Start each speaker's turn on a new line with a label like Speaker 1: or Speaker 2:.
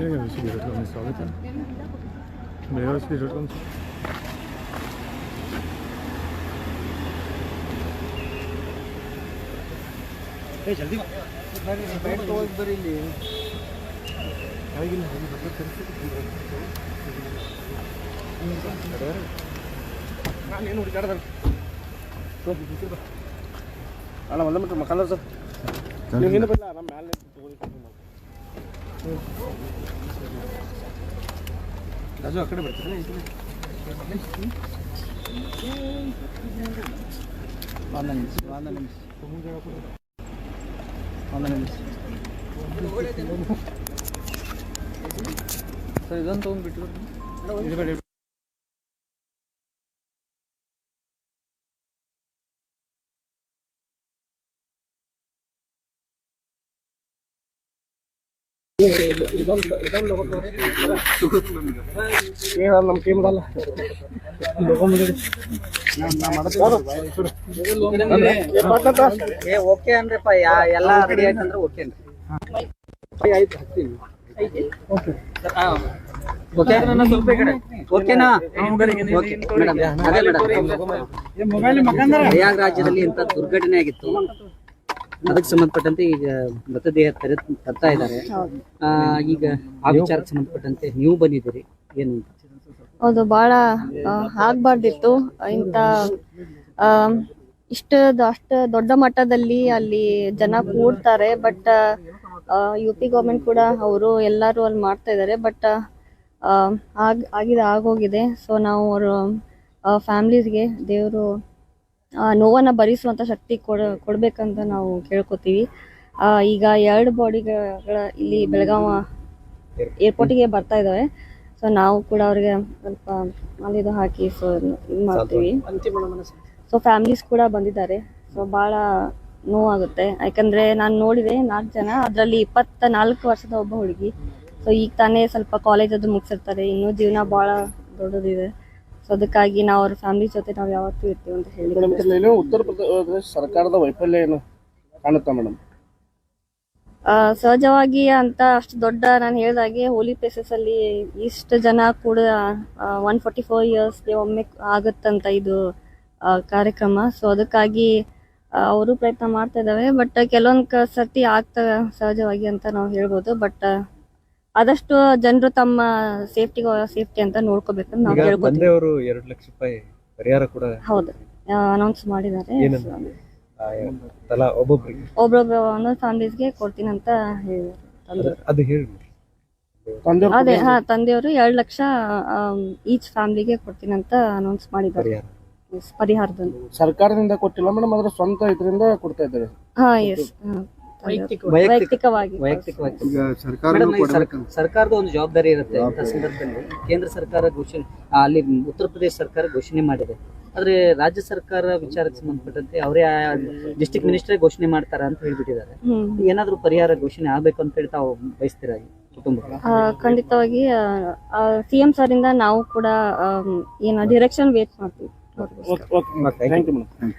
Speaker 1: Mehrere spiegel स्वागत है मेरा स्पीड
Speaker 2: ಅಣ್ಣ ಒಂದ ಮೀಟ್ರ್ ಮಕ್ಕಳ ಸರ್ ನೀವು ಹಿಂದೆ ಬರಲ್ಲ ನಮ್ಮ ಮ್ಯಾಲೆ ತಗೊಳ್ಳಿ ರಾಜು ಆ ಕಡೆ ಬರ್ತೀರಾ ಈ ಕಡೆ ಒಂದು ನಿಮಿಷ ಒಂದು ನಿಮಿಷ ಒಂದು ನಿಮಿಷ ಸರ್ ಇದೊಂದು ತೊಗೊಂಡ್ಬಿಟ್ಟು ನಮ್ಮ ಟೀಮ್
Speaker 3: ಪ್ರಯಾಗ್ ಓಕೆ ಓಕೆ ಓಕೆನಾ ಪ್ರಯಾಗ್ರಾಜ್ಯದಲ್ಲಿ ಇಂಥ ದುರ್ಘಟನೆ ಆಗಿತ್ತು. ಅದಕ್ಕೆ ಸಂಬಂಧಪಟ್ಟಂತೆ ಈಗ ಮೃತದೇಹ ತರ ತರ್ತಾ ಇದ್ದಾರೆ. ಈಗ ಆ ವಿಚಾರಕ್ಕೆ ಸಂಬಂಧಪಟ್ಟಂತೆ ನೀವು ಬಂದಿದ್ದೀರಿ. ಏನು?
Speaker 4: ಹೌದು ಬಹಳ ಆಗ್ಬಾರ್ದಿತ್ತು. ಇಂಥ ಇಷ್ಟ ಅಷ್ಟು ದೊಡ್ಡ ಮಟ್ಟದಲ್ಲಿ ಅಲ್ಲಿ ಜನ ಕೂಡ್ತಾರೆ. ಬಟ್ ಯು ಪಿ ಗೌರ್ಮೆಂಟ್ ಕೂಡ ಅವರು ಎಲ್ಲರೂ ಅಲ್ಲಿ ಮಾಡ್ತಾ ಇದ್ದಾರೆ. ಬಟ್ ಆಗ್ ಆಗಿದೆ ಆಗೋಗಿದೆ. ಸೊ ನಾವು ಅವರು ಫ್ಯಾಮ್ಲೀಸ್ಗೆ ದೇವರು ನೋವನ್ನು ಭರಿಸುವಂಥ ಶಕ್ತಿ ಕೊಡ ಕೊಡ್ಬೇಕಂತ ನಾವು ಕೇಳ್ಕೊತೀವಿ. ಆ, ಈಗ ಎರಡು ಬಾಡಿಗಳ ಇಲ್ಲಿ ಬೆಳಗಾವ ಏರ್ಪೋರ್ಟಿಗೆ ಬರ್ತಾ ಇದಾವೆ. ಸೊ ನಾವು ಕೂಡ ಅವ್ರಿಗೆ ಸ್ವಲ್ಪ ಅಲ್ಲಿದು ಹಾಕಿ ಸೊ ಇದು ಮಾಡ್ತೀವಿ. ಸೊ ಫ್ಯಾಮಿಲೀಸ್ ಕೂಡ ಬಂದಿದ್ದಾರೆ. ಸೊ ಭಾಳ ನೋವಾಗುತ್ತೆ. ಯಾಕಂದ್ರೆ ನಾನು ನೋಡಿದೆ ನಾಲ್ಕು ಜನ ಅದರಲ್ಲಿ ಇಪ್ಪತ್ತ ನಾಲ್ಕು ವರ್ಷದ ಒಬ್ಬ ಹುಡುಗಿ. ಸೊ ಈಗ ತಾನೇ ಸ್ವಲ್ಪ ಕಾಲೇಜ್ ಅದು ಮುಗಿಸಿರ್ತಾರೆ. ಇನ್ನೂ ಜೀವನ ಭಾಳ ದೊಡ್ಡದಿದೆ. ಸೊ ಅದಕ್ಕಾಗಿ ನಾವು ಅವ್ರ ಫ್ಯಾಮಿಲಿ ಜೊತೆ ನಾವು ಯಾವತ್ತೂ ಇರ್ತೀವಿ ಅಂತ ಹೇಳಿ
Speaker 2: ಮೇಡಮ್ ಉತ್ತರ ಪ್ರದೇಶ ಸರ್ಕಾರದ ವೈಫಲ್ಯ ಏನು ಕಾಣುತ್ತಾ ಮೇಡಮ್?
Speaker 4: ಆ, ಸಹಜವಾಗಿ ಅಂತ ಅಷ್ಟು ದೊಡ್ಡ ನಾನು ಹೇಳಿದಾಗೆ ಹೋಲಿ ಪ್ಲೇಸಸ್ ಅಲ್ಲಿ ಇಷ್ಟು ಜನ ಕೂಡ ಒನ್ ಫಾರ್ಟಿ ಫೋರ್ ಇಯರ್ಸ್ಗೆ ಒಮ್ಮೆ ಆಗುತ್ತಂತ ಇದು ಕಾರ್ಯಕ್ರಮ. ಸೊ ಅದಕ್ಕಾಗಿ ಅವರು ಪ್ರಯತ್ನ ಮಾಡ್ತಾ ಇದ್ದಾವೆ ಬಟ್ ಕೆಲವೊಂದು ಸರ್ತಿ ಆಗ್ತವೆ ಸಹಜವಾಗಿ ಅಂತ ನಾವು ಹೇಳ್ಬೋದು. ಬಟ್ ಆದಷ್ಟು ಜನರು ತಮ್ಮ ಸೇಫ್ಟಿ ಸೇಫ್ಟಿ ಅಂತ ನೋಡ್ಕೋಬೇಕು ನಾವು ಹೇಳ್ಕೊತೀವಿ.
Speaker 5: ತಂದೆಯವರು ಎರಡು ಲಕ್ಷ ರೂಪಾಯಿ ಪರಿಹಾರ ಕೂಡ
Speaker 4: ಹೌದು. ಅನೌನ್ಸ್ ಮಾಡಿದ್ದಾರೆ.
Speaker 5: ತಲಾ ಒಬ್ಬೊಬ್ರಿಗೆ.
Speaker 4: ಒಬ್ಬೊಬ್ಬ ಒಂದೊಂದು ಫ್ಯಾಮಿಲೀಸ್ಗೆ ಕೊಡ್ತೀನಿ ಅಂತ ಹೇಳಿದ್ದಾರೆ.
Speaker 5: ಅದು ಹೇಳಿ
Speaker 4: ಅದೇ ಹಾ ತಂದೆಯವರು ಎರಡು ಲಕ್ಷ ಈಚ್ ಫ್ಯಾಮಿಲಿಗೆ ಕೊಡ್ತೀನಿ ಅಂತ ಅನೌನ್ಸ್ ಮಾಡಿದ್ದಾರೆ. ಪರಿಹಾರದ ಪರಿಹಾರದಲ್ಲಿ.
Speaker 2: ಸರ್ಕಾರದಿಂದ ಕೊಟ್ಟಿಲ್ಲ ಮೇಡಮ್ ಅದ್ರ ಸ್ವಂತ ಇದರಿಂದ ಕೊಡ್ತಾ ಇದ್ದಾರೆ.
Speaker 4: ಹಾ ಎಸ್ ವೈಯಕ್ತಿಕವಾಗಿ.
Speaker 3: ವೈಯಕ್ತಿಕವಾಗಿ.
Speaker 2: ಈಗ
Speaker 3: ಮೇಡಮ್ ಈ ಸರ್- ಸರ್ಕಾರದ ಒಂದು ಜವಾಬ್ದಾರಿ ಇರುತ್ತೆ ಅಂತ ಸಂದರ್ಭದಲ್ಲಿ ಕೇಂದ್ರ ಸರ್ಕಾರ ಘೋಷಣೆ ಆ, ಅಲ್ಲಿ ಉತ್ತರ ಪ್ರದೇಶ ಸರ್ಕಾರ ಘೋಷಣೆ ಮಾಡಿದೆ. ಆದ್ರೆ ರಾಜ್ಯ ಸರ್ಕಾರ ವಿಚಾರಕ್ಕೆ ಸಂಬಂಧಪಟ್ಟಂತೆ ಅವರೇ ಡಿಸ್ಟ್ರಿಕ್ಟ್ ಮಿನಿಸ್ಟರ್ ಘೋಷಣೆ ಮಾಡ್ತಾರ ಅಂತ ಹೇಳ್ಬಿಟ್ಟಿದ್ದಾರೆ.
Speaker 4: ಹ್ಮ್.
Speaker 3: ಏನಾದ್ರೂ ಪರಿಹಾರ ಘೋಷಣೆ ಆಗ್ಬೇಕು ಅಂತ ಹೇಳಿ ತಾವು ಬಯಸ್ತೀರಾ ಈ ಕುಟುಂಬಕ್ಕೆ
Speaker 4: ಆ, ಖಂಡಿತವಾಗಿ ಸಿ ಎಂ ಸರ್ ಇಂದ ನಾವು ಕೂಡ ಆಮ್, ಏನ ಡಿರೆಕ್ಷನ್ ವೇಟ್ ಮಾಡ್ತೀವಿ.
Speaker 2: Okay okay thank you madam